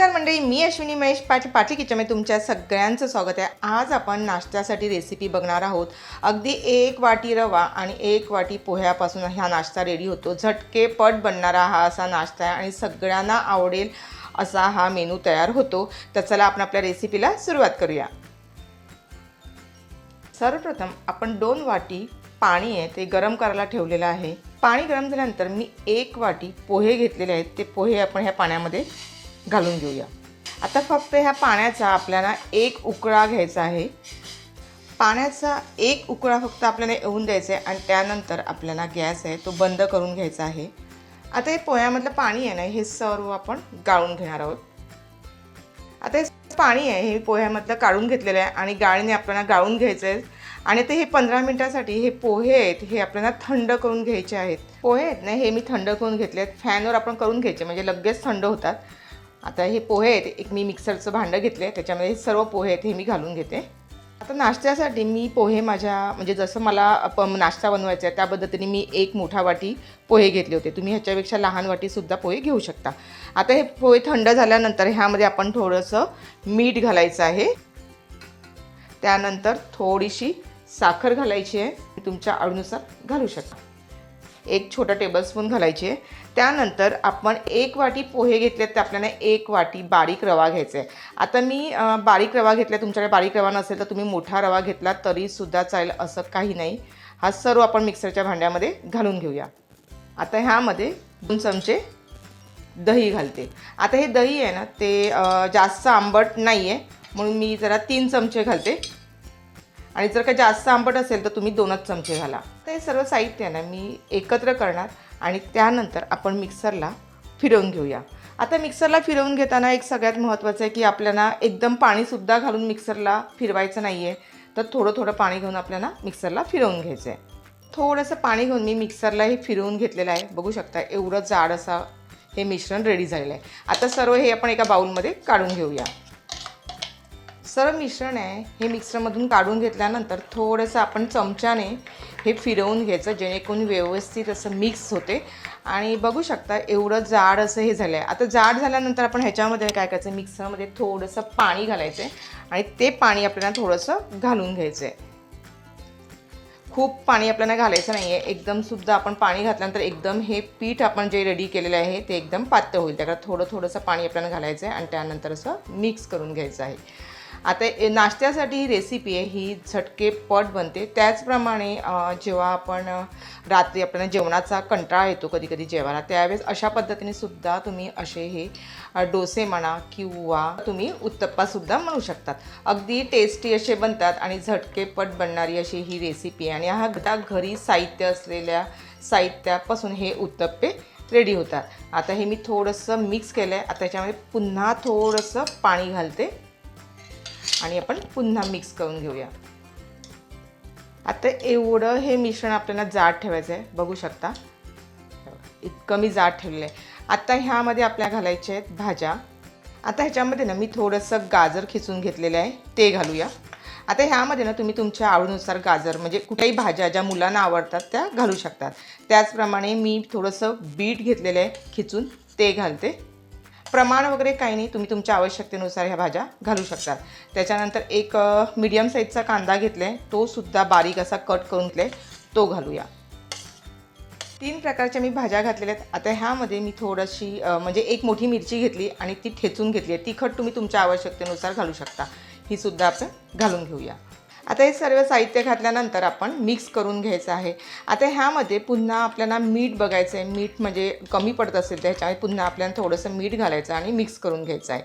नमस्कार मंडळी मी अश्विनी महेश पाटी पाटी किचनमध्ये तुमच्या सगळ्यांचं स्वागत आहे. आज आपण नाश्त्यासाठी रेसिपी बघणार आहोत. अगदी एक वाटी रवा आणि एक वाटी पोह्यापासून हा नाश्ता रेडी होतो. झटकेपट बनणारा हा असा नाश्ता आहे आणि सगळ्यांना आवडेल असा हा मेनू तयार होतो. तर चला आपण आपल्या रेसिपीला सुरुवात करूया. सर्वप्रथम आपण दोन वाटी पाणी आहे ते गरम करायला ठेवलेलं आहे. पाणी गरम झाल्यानंतर मी एक वाटी पोहे घेतलेले आहेत. ते पोहे आपण ह्या पाण्यामध्ये घालून घेऊया. आता फक्त ह्या पाण्याचा आपल्याला एक उकळा घ्यायचा आहे. पाण्याचा एक उकळा फक्त आपल्याला येऊन द्यायचा आहे आणि त्यानंतर आपल्याला गॅस आहे तो बंद करून घ्यायचा आहे. आता हे पोह्यामधलं पाणी आहे ना हे सर्व आपण गाळून घेणार आहोत. आता हे पाणी आहे हे पोह्यामधलं काढून घेतलेलं आहे आणि गाळीने आपल्याला गाळून घ्यायचं आहे. आणि ते हे पंधरा मिनटासाठी हे पोहे आहेत हे आपल्याला थंड करून घ्यायचे आहेत. पोहे आहेत ना हे मी थंड करून घेतले आहेत. फॅनवर आपण करून घ्यायचे म्हणजे लगेच थंड होतात. आता हे पोहे आहेत एक मी मिक्सरचं भांडं घेतलं आहे त्याच्यामध्ये हे सर्व पोहे आहेत हे मी घालून घेते. आता नाश्त्यासाठी मी पोहे माझ्या म्हणजे जसं मला प नाश्ता बनवायचा आहे त्या पद्धतीने मी एक मोठा वाटी पोहे घेतले होते. तुम्ही ह्याच्यापेक्षा लहान वाटीसुद्धा पोहे घेऊ शकता. आता हे पोहे थंड झाल्यानंतर ह्यामध्ये आपण थोडंसं मीठ घालायचं आहे. त्यानंतर थोडीशी साखर घालायची आहे. तुमच्या आवडीनुसार घालू शकता. एक छोटा टेबलस्पून घालायची आहे. त्यानंतर आपण एक वाटी पोहे घेतलेत तर आपल्याला एक वाटी बारीक रवा घ्यायचा आहे. आता मी बारीक रवा घेतला तुमच्याकडे बारीक रवा नसेल तर तुम्ही मोठा रवा घेतला तरीसुद्धा चालेल असं काही नाही. हा सर्व आपण मिक्सरच्या भांड्यामध्ये घालून घेऊया. आता ह्यामध्ये दोन चमचे दही घालते. आता हे दही आहे ना ते जास्त आंबट नाही आहे म्हणून मी जरा तीन चमचे घालते. आणि जर का जास्त आंबट असेल तर तुम्ही दोनच चमचे घाला. तर हे सर्व साहित्य आहे ना मी एकत्र करणार आणि त्यानंतर आपण मिक्सरला फिरवून घेऊया. आता मिक्सरला फिरवून घेताना एक सगळ्यात महत्त्वाचं आहे की आपल्याला एकदम पाणीसुद्धा घालून मिक्सरला फिरवायचं नाही आहे तर थोडं थोडं पाणी घेऊन आपल्याला मिक्सरला फिरवून घ्यायचं आहे थोडंसं पाणी घेऊन मी मिक्सरला हे फिरवून घेतलेलं आहे. बघू शकता एवढं जाड असा हे मिश्रण रेडी झालेलं आहे. आता सर्व हे आपण एका बाउलमध्ये काढून घेऊया. सर्व मिश्रण आहे. हे मिक्सरमधून काढून घेतल्यानंतर थोडंसं आपण चमच्याने हे फिरवून घ्यायचं जेणेकरून व्यवस्थित असं मिक्स होते. आणि बघू शकता एवढं जाड असं हे झालं आहे आता जाड झाल्यानंतर आपण ह्याच्यामध्ये काय करायचं? मिक्सरमध्ये थोडंसं पाणी घालायचं आहे आणि ते पाणी आपल्याला थोडंसं घालून घ्यायचं आहे खूप पाणी आपल्याला घालायचं नाही आहे एकदमसुद्धा आपण पाणी घातल्यानंतर एकदम हे पीठ आपण जे रेडी केलेलं आहे ते एकदम पातळ होईल. त्याकडे थोडं थोडंसं पाणी आपल्याला घालायचं आहे आणि त्यानंतर असं मिक्स करून घ्यायचं आहे. आता नाश्त्यासाठी ही रेसिपी आहे ही झटकेपट बनते. त्याचप्रमाणे जेव्हा आपण रात्री आपल्याला जेवणाचा कंटाळा येतो कधी कधी जेवायला त्यावेळेस अशा पद्धतीने सुद्धा तुम्ही असे हे डोसे म्हणा किंवा तुम्ही उत्तप्पासुद्धा म्हणू शकतात. अगदी टेस्टी असे बनतात आणि झटकेपट बनणारी अशी ही रेसिपी आहे. आणि हा घरी साहित्य असलेल्या साहित्यापासून हे उत्तप्पे रेडी होतात. आता हे मी थोडंसं मिक्स केलं आहे आता त्याच्यामध्ये पुन्हा थोडंसं पाणी घालते. आणि आपण पुन्हा मिक्स करून घेऊया. आता एवढं हे मिश्रण आपल्याला जाड ठेवायचं आहे बघू शकता. इतकं मी जाड ठेवलेलं आहे. आता ह्यामध्ये आपल्याला घालायचे आहेत भाज्या. आता ह्याच्यामध्ये ना मी थोडंसं गाजर खिचून घेतलेलं आहे ते घालूया. आता ह्यामध्ये ना तुम्ही तुमच्या आवडीनुसार गाजर म्हणजे कुठल्याही भाज्या ज्या मुलांना आवडतात त्या घालू शकतात. त्याचप्रमाणे मी थोडंसं बीट घेतलेलं आहे खिचून ते घालते. प्रमाण वगैरे काही नाही. तुम्ही तुमच्या आवश्यकतेनुसार ह्या भाज्या घालू शकतात त्याच्यानंतर एक मिडियम साईजचा कांदा घेतला. आहे तो सुद्धा बारीक असा कट करून घेतला. तो घालूया. तीन प्रकारच्या मी भाज्या घातलेल्या आहेत. आता ह्यामध्ये मी थोडीशी म्हणजे एक मोठी मिरची घेतली आणि ती ठेचून घेतली आहे. तिखट तुम्ही तुमच्या आवश्यकतेनुसार घालू शकता. ही सुद्धा आपण घालून घेऊया. आता हे सर्व साहित्य घातल्यानंतर आपण मिक्स करून घ्यायचं आहे. आता ह्यामध्ये पुन्हा आपल्याला मीठ बघायचं आहे मीठ म्हणजे कमी पडत असेल तर ह्याच्यामध्ये पुन्हा आपल्याला थोडंसं मीठ घालायचं आणि मिक्स करून घ्यायचं आहे.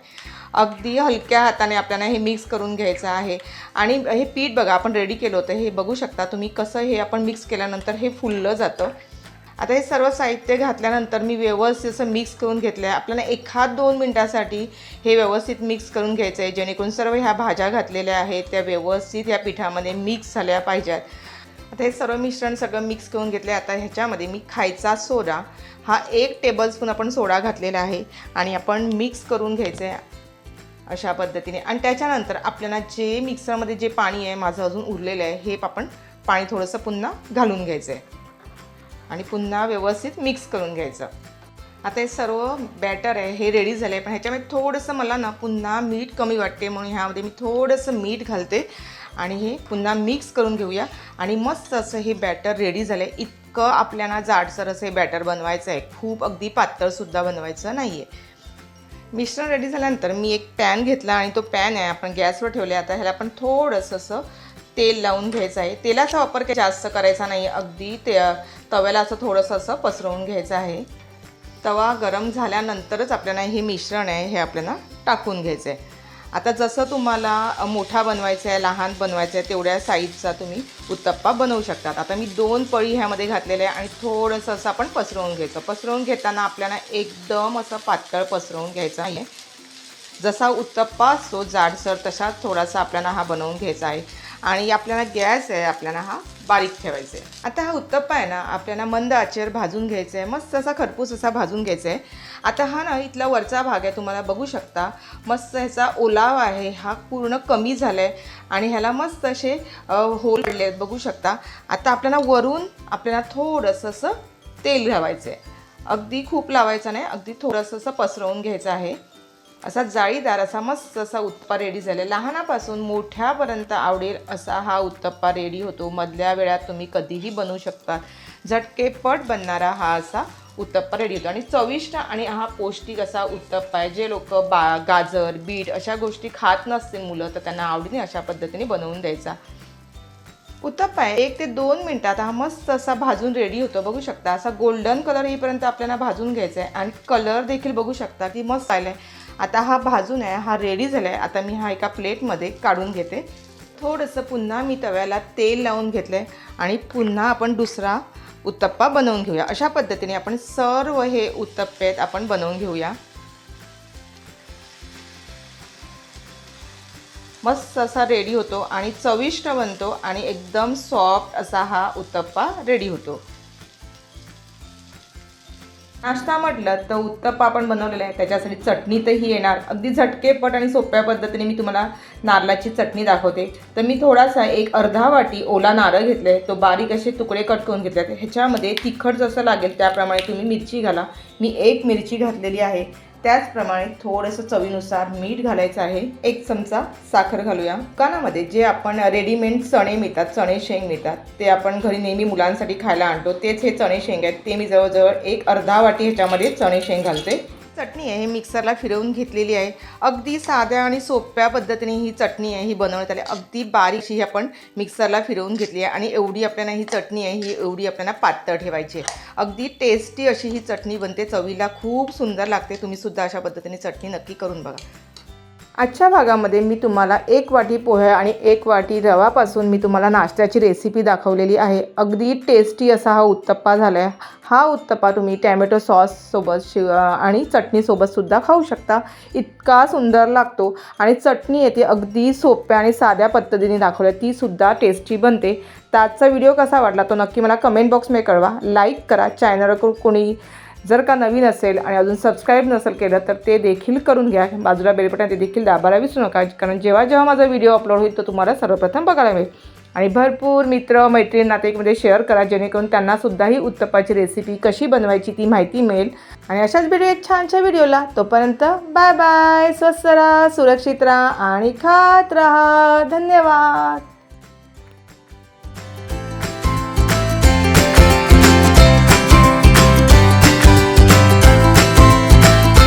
अगदी हलक्या हाताने आपल्याला हे मिक्स करून घ्यायचं आहे. आणि हे पीठ बघा आपण रेडी केलं होतं. हे बघू शकता तुम्ही कसं हे आपण मिक्स केल्यानंतर हे फुललं जातं. आता हे सर्व साहित्य घातल्यानंतर मी व्यवस्थित असं मिक्स करून घेतलं आहे आपल्याला एखाद दोन मिनटासाठी हे व्यवस्थित मिक्स करून घ्यायचं आहे जेणेकरून सर्व ह्या भाज्या घातलेल्या आहेत त्या व्यवस्थित या पिठामध्ये मिक्स झाल्या पाहिजेत. आता हे सर्व मिश्रण सगळं मिक्स करून घेतले आता ह्याच्यामध्ये मी खायचा सोडा. हा एक टेबलस्पून आपण सोडा घातलेला आहे आणि आपण मिक्स करून घ्यायचं आहे अशा पद्धतीने. आणि त्याच्यानंतर आपल्याला जे मिक्सरमध्ये जे पाणी आहे माझं अजून उरलेलं आहे हे आपण पाणी थोडंसं पुन्हा घालून घ्यायचं आहे आणि पुन्हा व्यवस्थित मिक्स करून घ्यायचं. आता हे सर्व बॅटर आहे हे रेडी झालं आहे पण ह्याच्यामध्ये थोडंसं मला ना पुन्हा मीठ कमी वाटते म्हणून ह्यामध्ये मी थोडंसं मीठ घालते. आणि हे पुन्हा मिक्स करून घेऊया. आणि मस्त असं हे बॅटर रेडी झालं आहे इतकं आपल्याला जाडसर असं हे बॅटर बनवायचं आहे. खूप अगदी पातळसुद्धा बनवायचं नाही आहे मिश्रण रेडी झाल्यानंतर मी एक पॅन घेतला आणि तो पॅन आहे आपण गॅसवर ठेवले आता ह्याला आपण थोडंसं असं तेल लावून घ्यायचं आहे. तेलाचा वापर काही जास्त करायचा नाही. अगदी ते तव्याला असं थोडंसं असं पसरवून घ्यायचं आहे. तवा गरम झाल्यानंतरच आपल्याला हे मिश्रण आहे हे आपल्याला टाकून घ्यायचं आहे. आता जसं तुम्हाला मोठा बनवायचा आहे लहान बनवायचं आहे तेवढ्या साईजचा तुम्ही उत्तप्पा बनवू शकतात. आता मी दोन पळी ह्यामध्ये घातलेले आहे आणि थोडंसं असं आपण पसरवून घ्यायचं. पसरवून घेताना आपल्याला एकदम असं पातळ पसरवून घ्यायचं आहे. जसा उत्तप्पा असतो जाडसर तसा थोडासा आपल्याला हा बनवून घ्यायचा आहे. आणि आपल्याला गॅस आहे आपल्याला हा बारीक ठेवायचा आहे आता हा उत्तप्पा आहे ना आपल्याला मंद आचेवर भाजून घ्यायचा आहे मस्त असा खरपूस असा भाजून घ्यायचा आहे आता हा ना इथला वरचा भाग आहे तुम्हाला बघू शकता. मस्त ह्याचा ओलावा आहे हा पूर्ण कमी झाला आहे आणि ह्याला मस्त असे होल पडले आहेत बघू शकता. आता आपल्याला वरून आपल्याला थोडंसं असं तेल लावायचं आहे अगदी खूप लावायचं नाही अगदी थोडंसं असं पसरवून घ्यायचं आहे. असा जाळीदार असा मस्त असा उत्तप्पा रेडी झाला लहानापासून मोठ्यापर्यंत आवडेल असा हा उत्तप्पा रेडी होतो. मधल्या वेळात तुम्ही कधीही बनवू शकता. झटकेपट बनणारा हा असा उत्तप्पा रेडी होतो. आणि चविष्ट आणि हा पौष्टिक असा उत्तप्पा आहे. जे लोक बा गाजर बीट अशा गोष्टी खात नसतील मुलं तर त्यांना आवडीने अशा पद्धतीने बनवून द्यायचा. उत्तप्पा आहे. एक ते दोन मिनटात हा मस्त असा भाजून रेडी होतो. बघू शकता. असा गोल्डन कलर येईपर्यंत आपल्याला भाजून घ्यायचा आहे आणि कलर देखील बघू शकता की मस्त आला आहे आता हा भाजून आहे हा रेडी झाला आहे आता मी हा एका प्लेटमध्ये काढून घेते. थोडंसं पुन्हा मी तव्याला तेल लावून घेतलं आहे आणि पुन्हा आपण दुसरा उत्तप्पा बनवून घेऊया. अशा पद्धतीने आपण सर्व हे उत्तप्पेत आपण बनवून घेऊया. मस्त असा रेडी होतो आणि चविष्ट बनतो आणि एकदम सॉफ्ट असा हा उत्तप्पा रेडी होतो. नाश्ता म्हटलं तर उत्तप्पा आपण बनवलेला आहे. त्याच्यासाठी चटणी तरही येणार. अगदी झटकेपट आणि सोप्या पद्धतीने मी तुम्हाला नारळाची चटणी दाखवते. तर मी थोडासा एक अर्धा वाटी ओला नारळ घेतले. तो बारीक असे तुकडे कट करून घेतले. ह्याच्यामध्ये तिखट जसं लागेल त्याप्रमाणे तुम्ही मिरची घाला. मी एक मिरची घातलेली आहे. त्याचप्रमाणे थोडंसं चवीनुसार मीठ घालायचं आहे. एक चमचा साखर घालूया. दुकानामध्ये जे आपण रेडीमेड चणे मिळतात चणे शेंग मिळतात ते आपण घरी नेहमी मुलांसाठी खायला आणतो. तेच हे चणे शेंग आहेत. ते मी जवळजवळ एक अर्धा वाटी ह्याच्यामध्ये चणे शेंग घालते. चटणी आहे ही मिक्सरला फिरवून घेतलेली आहे. अगदी साध्या आणि सोप्या पद्धतीने ही चटणी आहे ही बनवण्यात आली. अगदी बारीकशी ही आपण मिक्सरला फिरवून घेतली आहे आणि एवढी आपल्याला ही चटणी आहे ही एवढी आपल्याला पातळ ठेवायची आहे. अगदी टेस्टी अशी ही चटणी बनते. चवीला खूप सुंदर लागते. तुम्ही सुद्धा अशा पद्धतीने चटणी नक्की करून बघा. आजच्या भागामध्ये मी तुम्हाला एक वाटी पोहे आणि एक वाटी रवापासून मी तुम्हाला नाश्त्याची रेसिपी दाखवलेली आहे. अगदी टेस्टी असा हा उत्तप्पा झाला आहे हा उत्तप्पा तुम्ही टॅमॅटो सॉससोबत शि आणि चटणीसोबतसुद्धा खाऊ शकता. इतका सुंदर लागतो आणि चटणी येते अगदी सोप्या आणि साध्या पद्धतीने दाखवल्या. तीसुद्धा टेस्टी बनते. तर आजचा व्हिडिओ कसा वाटला तो नक्की मला कमेंट बॉक्समध्ये कळवा. लाईक करा. चॅनलवर कोणी जर का नवीन असेल आणि अजून सबस्क्राईब नसेल केलं तर ते देखील करून घ्या. बाजूला बेलबटन ते देखील दाबायला विसरू नका. कारण जेव्हा जेव्हा माझा व्हिडिओ अपलोड होईल तो तुम्हाला सर्वप्रथम बघायला मिळेल. आणि भरपूर मित्र मैत्रीण नातेकमध्ये शेअर करा जेणेकरून त्यांनासुद्धाही उत्तप्पाची रेसिपी कशी बनवायची ती माहिती मिळेल. आणि अशाच व्हिडिओ एक छानशा व्हिडिओला तोपर्यंत बाय बाय स्वस्त राहा सुरक्षित राहा आणि खात राहा. धन्यवाद.